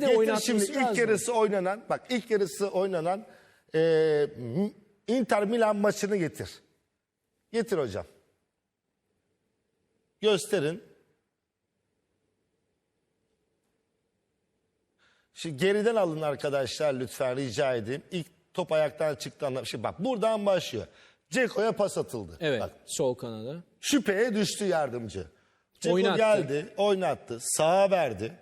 de Getir oynatması şimdi ilk lazım. yarısı oynanan, bak ilk yarısı oynanan e, Inter Milan maçını getir. Getir hocam. Gösterin. Şimdi geriden alın arkadaşlar lütfen rica edeyim. İlk top ayaktan çıktı anda. Şimdi bak buradan başlıyor. Ceko'ya pas atıldı. Evet Bak, sol kanada. şüpheye düştü yardımcı. Ceko Oynattı. geldi, oynattı, sağa verdi.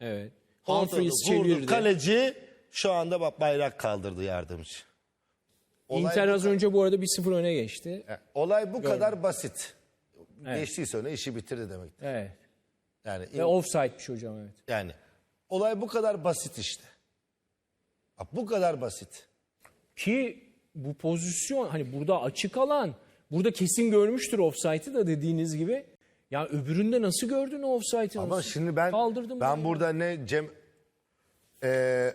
Evet. Humphreys Humphreys çevirdi. Kaleci şu anda bak bayrak kaldırdı yardımcı. Olay, Inter az önce bu arada 1-0 öne geçti. Yani olay bu kadar basit. Evet. Geçtiyse öne işi bitirdi demek. Evet. Yani Ve offside'miş hocam evet. yani olay bu kadar basit işte. Bak bu kadar basit. Ki bu pozisyon hani burada açık alan burada kesin görmüştür offside'ı da dediğiniz gibi. Ya öbüründe nasıl gördün o offside'ı? Ama Nasıl? şimdi ben Kaldırdım ben burada ne Cem e,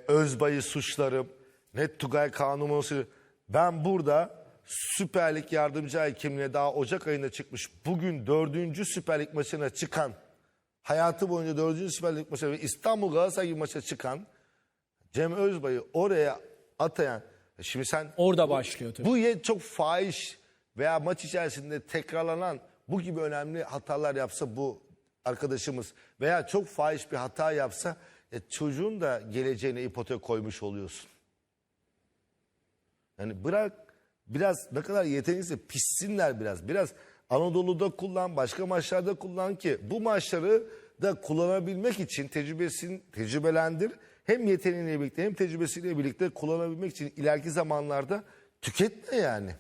Özbay'ı suçlarım ne Tugay suçlarım. Ben burada Süper Lig yardımcı hakemliğine daha Ocak ayında çıkmış. Bugün dördüncü Süper Lig maçına çıkan hayatı boyunca dördüncü Süper Lig maçına ve İstanbul Galatasaray gibi maça çıkan Cem Özbay'ı oraya atayan şimdi sen Orada başlıyor tabii. bu ye çok fahiş veya maç içerisinde tekrarlanan bu gibi önemli hatalar yapsa bu arkadaşımız veya çok fahiş bir hata yapsa e, çocuğun da geleceğine ipotek koymuş oluyorsun. Yani bırak biraz ne kadar yetenekliyse pişsinler biraz. Biraz Anadolu'da kullan, başka maçlarda kullan ki bu maçları da kullanabilmek için tecrübesini tecrübelendir. Hem yeteneğiyle birlikte hem tecrübesiyle birlikte kullanabilmek için ileriki zamanlarda tüketme yani.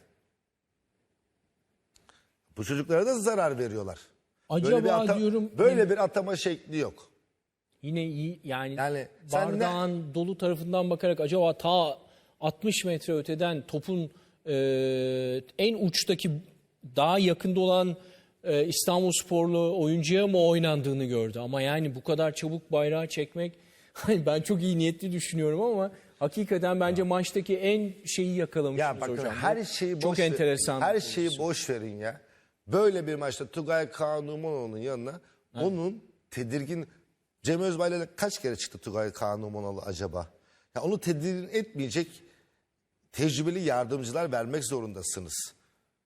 Bu çocuklara da zarar veriyorlar. Acaba bir ata- diyorum böyle bir atama şekli yok. yine iyi yani, Yani sen ne- bardağın dolu tarafından bakarak acaba ta 60 metre öteden topun e, en uçtaki daha yakında olan e, İstanbul sporlu oyuncuya mı oynandığını gördü. Ama yani bu kadar çabuk bayrağı çekmek hani ben çok iyi niyetli düşünüyorum ama hakikaten bence maçtaki en şeyi yakalamışsınız Ya bakın hocam. her şeyi boş çok ver- enteresan. Her şeyi boş verin ya. Böyle bir maçta Tugay Kanumanoğlu'nun yanına onun tedirgin Cem Özbay'la kaç kere çıktı Tugay Kanumanoğlu acaba? Ya onu tedirgin etmeyecek tecrübeli yardımcılar vermek zorundasınız.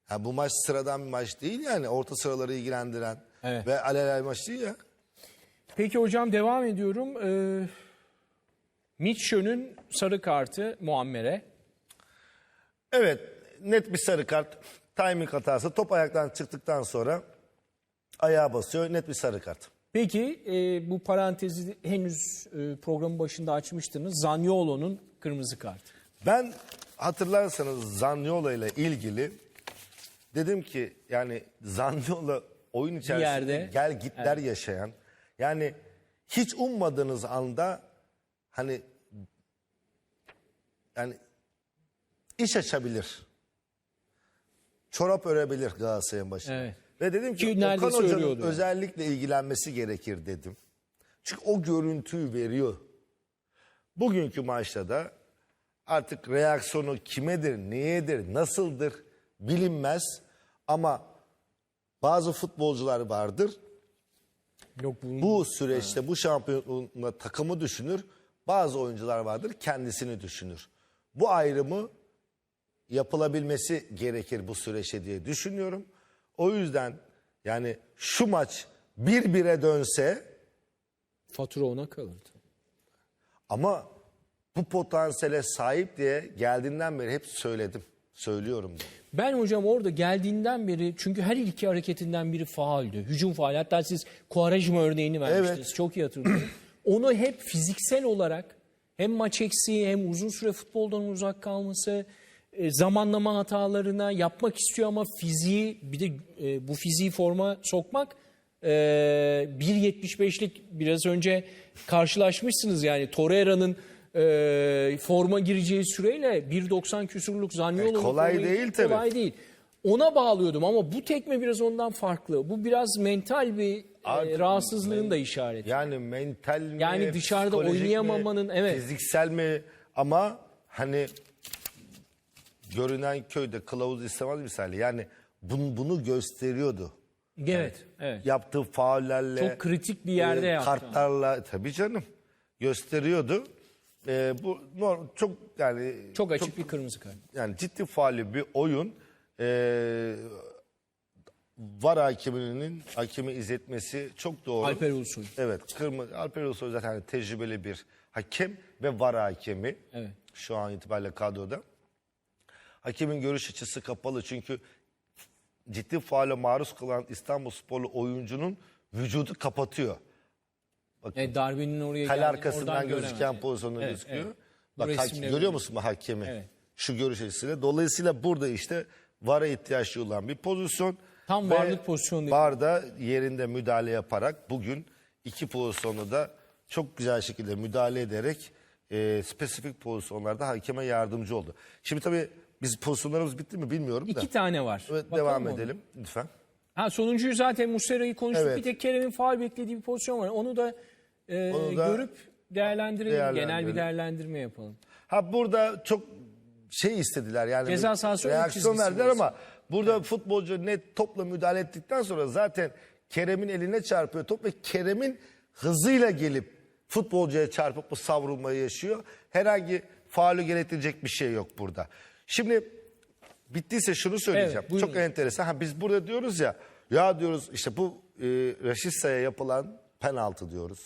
Ya bu maç sıradan bir maç değil yani orta sıraları ilgilendiren Evet. ve alelay maç değil ya. Peki hocam devam ediyorum. Ee, Mitchell'ün sarı kartı Muammer'e. Evet net bir sarı kart. Timing hatası top ayaktan çıktıktan sonra ayağa basıyor net bir sarı kart. Peki e, bu parantezi henüz e, programın başında açmıştınız. Zaniolo'nun kırmızı kartı. Ben hatırlarsanız Zaniolo ile ilgili dedim ki yani Zaniolo oyun içerisinde yerde- gel gitler yaşayan yani hiç ummadığınız anda hani yani iş açabilir. Çorap örebilir Galatasaray'ın başına. Evet. Ve dedim ki, Ki Okan Hoca'nın özellikle ilgilenmesi gerekir dedim. Çünkü o görüntüyü veriyor. Bugünkü maçta da artık reaksiyonu kimedir, niyedir, nasıldır bilinmez. Ama bazı futbolcular vardır. Yok bu, Bu süreçte bu şampiyonluğunda takımı düşünür. Bazı oyuncular vardır kendisini düşünür. Bu ayrımı yapılabilmesi gerekir bu süreçte diye düşünüyorum. O yüzden yani şu maç bir bire dönse fatura ona kalırdı. Ama bu potansiyele sahip diye geldiğinden beri hep söyledim. Söylüyorum da. Ben hocam orada geldiğinden beri çünkü her iki hareketinden biri faaldi. Hücum faal. Hatta siz Quaresma örneğini vermiştiniz. Evet. Çok iyi hatırlıyorum. Onu hep fiziksel olarak hem maç eksiği hem uzun süre futboldan uzak kalması, e, zamanlama hatalarına yapmak istiyor ama fiziği bir de e, bu fiziği forma sokmak e, 1.75'lik biraz önce karşılaşmışsınız yani Torreira'nın e, forma gireceği süreyle 1.90 küsurluk Zaniolo'nun E, kolay değil tabii. Kolay değil. Ona bağlıyordum ama bu tekme biraz ondan farklı. Bu biraz mental bir e, Artık rahatsızlığın da işareti. Yani mental mi? Yani dışarıda psikolojik mi, oynayamamanın, evet. Fiziksel mi? Ama hani görünen köyde kılavuz istemez misali. Yani bunu, bunu gösteriyordu. Evet, evet. Yaptığı faullerle. Çok kritik bir yerde e, yaptı. Kartlarla tabii canım. gösteriyordu. Ee, bu norm, çok yani Çok açık bir kırmızı kart. yani ciddi faali bir oyun. Ee, var hakeminin hakemi izletmesi çok doğru. Alper Ulusoy. Evet, kırmızı Alper Ulusoy zaten hani tecrübeli bir hakem ve var hakemi. Evet. Şu an itibariyle kadroda. Hakemin görüş açısı kapalı çünkü ciddi faale maruz kalan İstanbul Sporlu oyuncunun vücudu kapatıyor. E, darbenin oraya Kale arkasından gözüken göremez. pozisyonda Evet, gözüküyor. evet. Bak hakem- böyle. görüyor musun bu hakemi? Evet. Şu görüş açısıyla. Dolayısıyla burada işte VAR'a ihtiyaç duyulan bir pozisyon. Tam Ve varlık pozisyonu. VAR da yerinde müdahale yaparak bugün iki pozisyonu da çok güzel şekilde müdahale ederek e, spesifik pozisyonlarda hakeme yardımcı oldu. Şimdi tabii biz pozisyonlarımız bitti mi bilmiyorum da. İki tane var. Evet, Bakalım devam ona. edelim lütfen. Ha sonuncuyu zaten Muslera'yı konuştuk. Evet. Bir tek Kerem'in faal beklediği bir pozisyon var. Onu da, e, Onu da görüp değerlendirelim. Genel değerlendirelim. bir değerlendirme yapalım. Ha burada çok şey istediler yani Ceza sahası reaksiyon verdiler ama burada futbolcu net topla müdahale ettikten sonra zaten Kerem'in eline çarpıyor top ve Kerem'in hızıyla gelip futbolcuya çarpıp bu savrulmayı yaşıyor. Herhangi faulü gerektirecek bir şey yok burada. Şimdi bittiyse şunu söyleyeceğim. Evet. Çok enteresan. Ha, biz burada diyoruz ya ya diyoruz işte bu e, Raşitsa'ya yapılan penaltı diyoruz.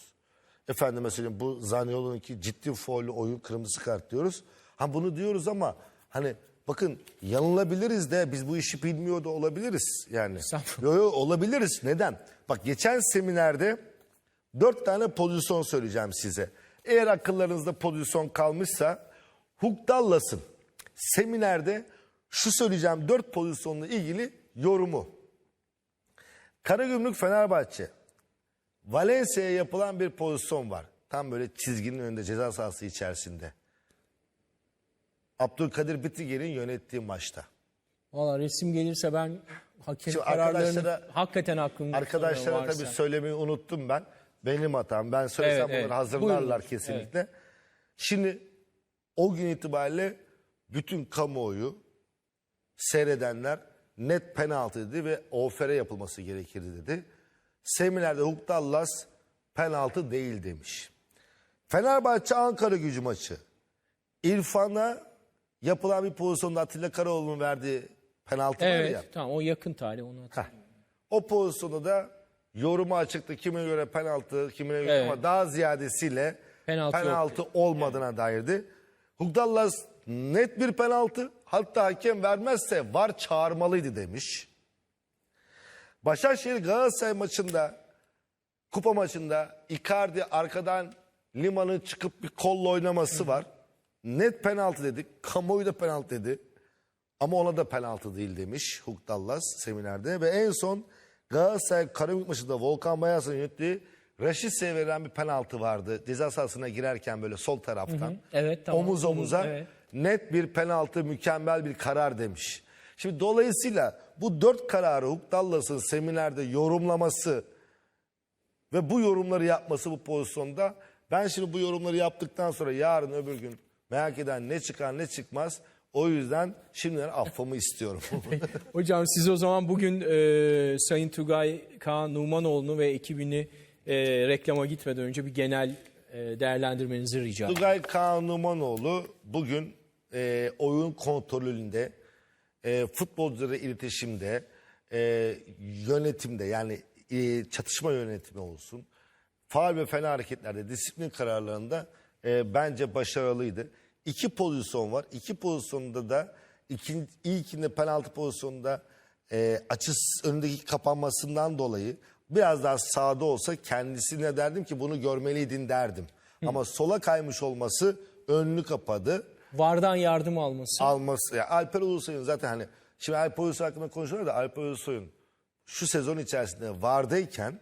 Efendime söyleyeyim bu Zaniolo'nunki ciddi foulü oyun kırmızı kart diyoruz. Ha bunu diyoruz ama hani bakın yanılabiliriz de biz bu işi bilmiyor da olabiliriz yani. Yo, yo, olabiliriz. Neden? Bak geçen seminerde dört tane pozisyon söyleyeceğim size. Eğer akıllarınızda pozisyon kalmışsa Huk Dallas'ın seminerde şu söyleyeceğim dört pozisyonla ilgili yorumu. Karagümrük Fenerbahçe. Valencia'ya yapılan bir pozisyon var. Tam böyle çizginin önünde ceza sahası içerisinde. Abdülkadir Bitiger'in yönettiği maçta. Valla resim gelirse ben hakem Şimdi kararlarını hakikaten aklımda Arkadaşlara varsa. tabii söylemeyi unuttum ben. Benim hatam. Ben söylesem Evet, evet. bunları hazırlarlar Buyurun. kesinlikle. Şimdi o gün itibariyle bütün kamuoyu seyredenler net penaltı dedi ve ofere yapılması gerekirdi dedi. Seminerde Huk Dallas penaltı değil demiş. Fenerbahçe Ankara gücü maçı. İrfan'a yapılan bir pozisyonda Atilla Karaoğlu'nun verdiği penaltı var Evet ya. tamam o yakın tarih onu hatırlıyorum. O pozisyonu da yoruma açıktı. Kimine göre penaltı, kimine göre Evet. ama daha ziyadesiyle Penaltı penaltı, olmadığına dairdi. Hugdallas net bir penaltı. Hatta hakem vermezse var çağırmalıydı demiş. Başakşehir Galatasaray maçında kupa maçında Icardi arkadan Lima'nın çıkıp bir kolla oynaması var. Net penaltı dedik. Kamuoyu da penaltı dedi. Ama ona da penaltı değil demiş Huk Dallas seminerde. Ve en son Galatasaray Karabük maçında Volkan Bayas'ın yönettiği Raşitse'ye verilen bir penaltı vardı. Ceza sahasına girerken böyle sol taraftan. Evet, tamam. Omuz omuza. Evet. Net bir penaltı, mükemmel bir karar demiş. Şimdi dolayısıyla bu dört kararı Huk Dallas'ın seminerde yorumlaması ve bu yorumları yapması bu pozisyonda ben şimdi bu yorumları yaptıktan sonra yarın öbür gün merak eden ne çıkar ne çıkmaz o yüzden şimdiden affımı istiyorum. Hocam siz o zaman bugün e, Sayın Tugay Kaan Numanoğlu'nu ve ekibini e, reklama gitmeden önce bir genel e, değerlendirmenizi rica ediyorum. Tugay Kaan Numanoğlu bugün e, oyun kontrolünde, e, futbolculara iletişimde, e, yönetimde yani e, çatışma yönetimi olsun, faal ve fena hareketlerde, disiplin kararlarında e, bence başarılıydı. İki pozisyon var. İki pozisyonda da ikin, ilkinde penaltı pozisyonunda e, açısı önündeki kapanmasından dolayı biraz daha sağda olsa kendisine derdim ki bunu görmeliydin derdim. Ama sola kaymış olması önünü kapadı. Vardan yardım alması. Alması. Yani Alper Ulusoy'un zaten hani şimdi Alper Ulusoy hakkında konuşuyorlar da Alper Ulusoy'un şu sezon içerisinde vardayken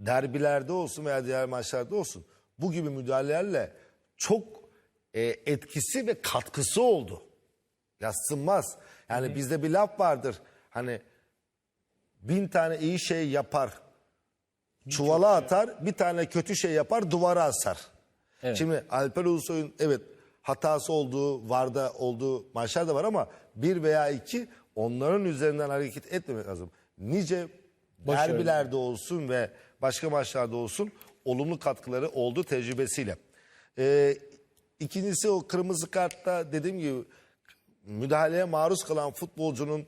derbilerde olsun veya diğer maçlarda olsun bu gibi müdahalelerle çok e, etkisi ve katkısı oldu. Yatsınmaz. Yani bizde bir laf vardır. Hani bin tane iyi şey yapar, çuvala atar, bir tane kötü şey yapar, duvara asar. Şimdi Alper Ulusoy'un evet hatası olduğu, varda olduğu maçlar da var ama bir veya iki onların üzerinden hareket etmemek lazım. Nice Başarılı. derbilerde olsun ve başka maçlarda olsun olumlu katkıları oldu tecrübesiyle. Ee, ikincisi o kırmızı kartta dediğim gibi müdahaleye maruz kalan futbolcunun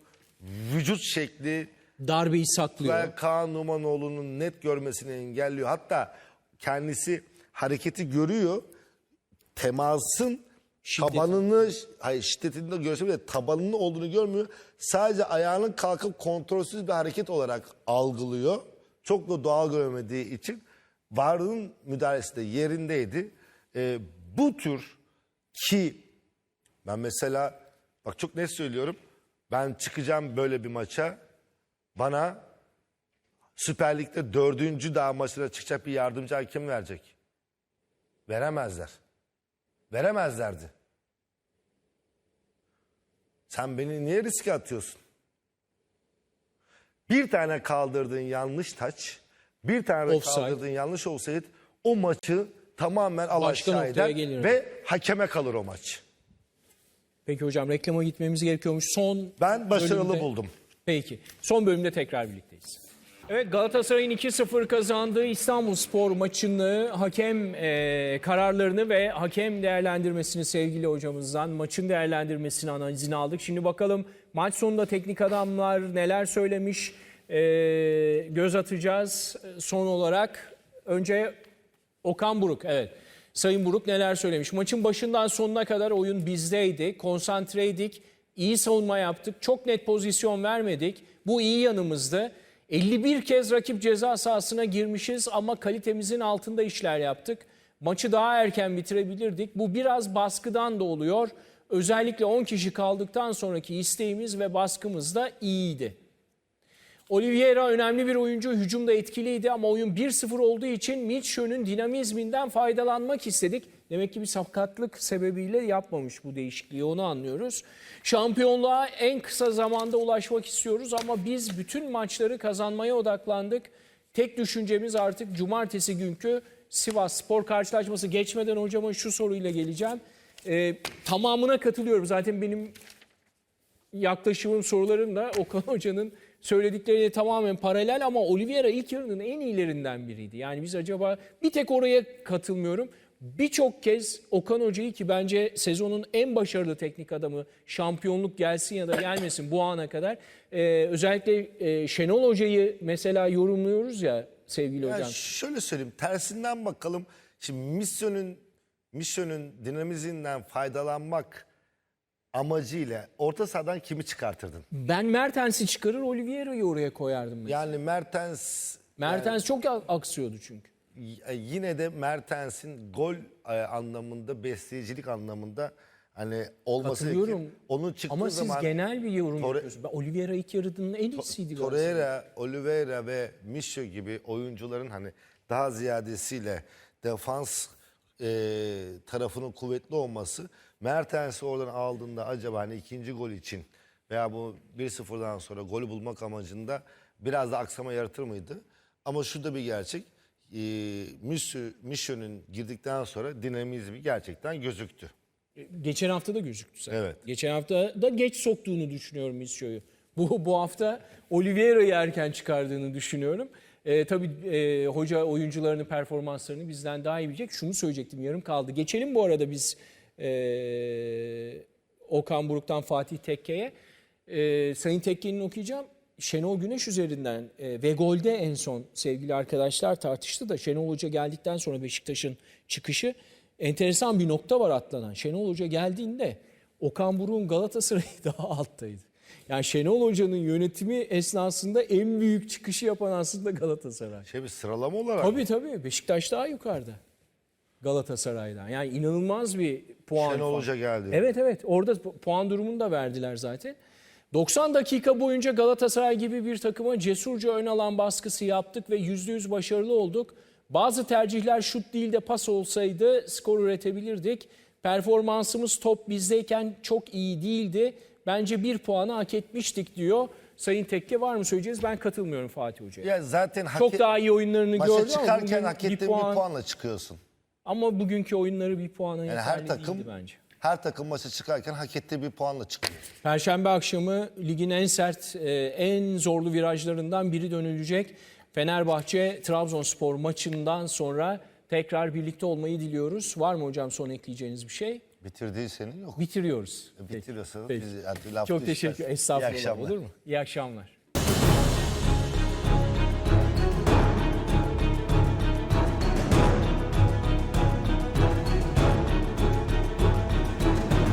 vücut şekli Darbeyi saklıyor. ve Kaan Numanoğlu'nun net görmesini engelliyor. Hatta kendisi hareketi görüyor. Temasın Şiddeti. tabanını, hayır şiddetini de görse bile tabanının olduğunu görmüyor. Sadece ayağının kalkıp kontrolsüz bir hareket olarak algılıyor. Çok da doğal görmediği için Varın müdahalesi de yerindeydi. Ee, bu tür ki ben mesela bak çok net söylüyorum. Ben çıkacağım böyle bir maça. Bana Süper Lig'de dördüncü daha maçına çıkacak bir yardımcı hakem verecek. Veremezler. Veremezlerdi. Sen beni niye riske atıyorsun? Bir tane kaldırdığın yanlış taç, bir tane Offside. kaldırdığın yanlış olsaydı o maçı tamamen al Başka aşağı noktaya eder ve hakeme kalır o maç. Peki hocam reklama gitmemiz gerekiyormuş. Son Ben başarılı bölümde- buldum. Peki. Son bölümde tekrar birlikteyiz. Evet Galatasaray'ın 2-0 kazandığı İstanbul Spor maçını hakem e, kararlarını ve hakem değerlendirmesini sevgili hocamızdan maçın değerlendirmesini analizini aldık. Şimdi bakalım maç sonunda teknik adamlar neler söylemiş e, göz atacağız. Son olarak önce Okan Buruk evet. Sayın Buruk neler söylemiş? Maçın başından sonuna kadar oyun bizdeydi. Konsantreydik. iyi savunma yaptık. Çok net pozisyon vermedik. Bu iyi yanımızdı. 51 kez rakip ceza sahasına girmişiz ama kalitemizin altında işler yaptık. Maçı daha erken bitirebilirdik. Bu biraz baskıdan da oluyor. Özellikle 10 kişi kaldıktan sonraki isteğimiz ve baskımız da iyiydi. Oliveira önemli bir oyuncu, hücumda etkiliydi ama oyun 1-0 olduğu için Mitchell'ün dinamizminden faydalanmak istedik. Demek ki bir sakatlık sebebiyle yapmamış bu değişikliği onu anlıyoruz. Şampiyonluğa en kısa zamanda ulaşmak istiyoruz ama biz bütün maçları kazanmaya odaklandık. Tek düşüncemiz artık cumartesi günkü Sivas Spor karşılaşması. Geçmeden hocama şu soruyla geleceğim. Ee, tamamına katılıyorum. Zaten benim yaklaşımım sorularım da Okan Hoca'nın söyledikleriyle tamamen paralel ama Oliveira ilk yarının en iyilerinden biriydi. Yani biz acaba bir tek oraya katılmıyorum. Birçok kez Okan Hoca'yı ki bence sezonun en başarılı teknik adamı şampiyonluk gelsin ya da gelmesin bu ana kadar. Ee, özellikle e, Şenol Hoca'yı mesela yorumluyoruz ya sevgili Yani hocam. şöyle söyleyeyim tersinden bakalım. Şimdi misyonun misyonun dinamizinden faydalanmak amacıyla orta sahadan kimi çıkartırdın? Ben Mertens'i çıkarır Oliveira'yı oraya koyardım. mesela. Yani Mertens Mertens çok aksıyordu çünkü. y- yine de Mertens'in gol e, anlamında, besleyicilik anlamında hani olması Katılıyorum. gerekir. Onun çıktığı Ama siz zaman genel bir yorum Torre- yapıyorsunuz. Ben Oliveira ilk yarıdının en iyisiydi. Galatasaray'ın. Torreira, Oliveira ve Misho gibi oyuncuların hani daha ziyadesiyle defans e, tarafının kuvvetli olması Mertens'i oradan aldığında acaba hani ikinci gol için veya bu 1-0'dan sonra golü bulmak amacında biraz da aksama yaratır mıydı? Ama şu da bir gerçek. E, Misho- Misho'nun girdikten sonra dinamizmi gerçekten gözüktü. Geçen hafta da gözüktü zaten. Evet. Geçen hafta da geç soktuğunu düşünüyorum Missio'yu. Bu, bu hafta Oliveira'yı erken çıkardığını düşünüyorum. Ee, tabii e, hoca oyuncularının performanslarını bizden daha iyi bilecek. Şunu söyleyecektim yarım kaldı. Geçelim bu arada biz e, Okan Buruk'tan Fatih Tekke'ye. E, Sayın Tekke'nin okuyacağım. Şenol Güneş üzerinden e, ve golde en son sevgili arkadaşlar tartıştı da Şenol Hoca geldikten sonra Beşiktaş'ın çıkışı enteresan bir nokta var atlanan. Şenol Hoca geldiğinde Okan Buruk'un Galatasaray'ı daha alttaydı. Yani Şenol Hoca'nın yönetimi esnasında en büyük çıkışı yapan aslında Galatasaray. Şey bir sıralama olarak Tabii tabii Beşiktaş daha yukarıda Galatasaray'dan. Yani inanılmaz bir puan. Şenol. Hoca geldi. Evet evet orada pu- puan durumunu da verdiler zaten. 90 dakika boyunca Galatasaray gibi bir takıma cesurca ön alan baskısı yaptık ve %100 başarılı olduk. Bazı tercihler şut değil de pas olsaydı skor üretebilirdik. Performansımız top bizdeyken çok iyi değildi. Bence bir puanı hak etmiştik diyor. Sayın Tekke var mı söyleyeceğiz? Ben katılmıyorum Fatih Hoca'ya. Ya zaten hak Çok daha iyi oyunlarını maça gördü ama çıkarken hak ettiğin bir, puanla çıkıyorsun. Ama bugünkü oyunları bir puana Yani yeterli her takım değildi bence. her takım maça çıkarken hak ettiği bir puanla çıkıyor. Perşembe akşamı ligin en sert, e, en zorlu virajlarından biri dönülecek. Fenerbahçe Trabzonspor maçından sonra Tekrar birlikte olmayı diliyoruz. Var mı hocam son ekleyeceğiniz bir şey? Bitirdiği senin yok. Bitiriyoruz. Bitiriyorsanız Peki. biz- hadi laf Çok teşekkür İyi Estağfurullah akşamlar. olur mu? İyi akşamlar.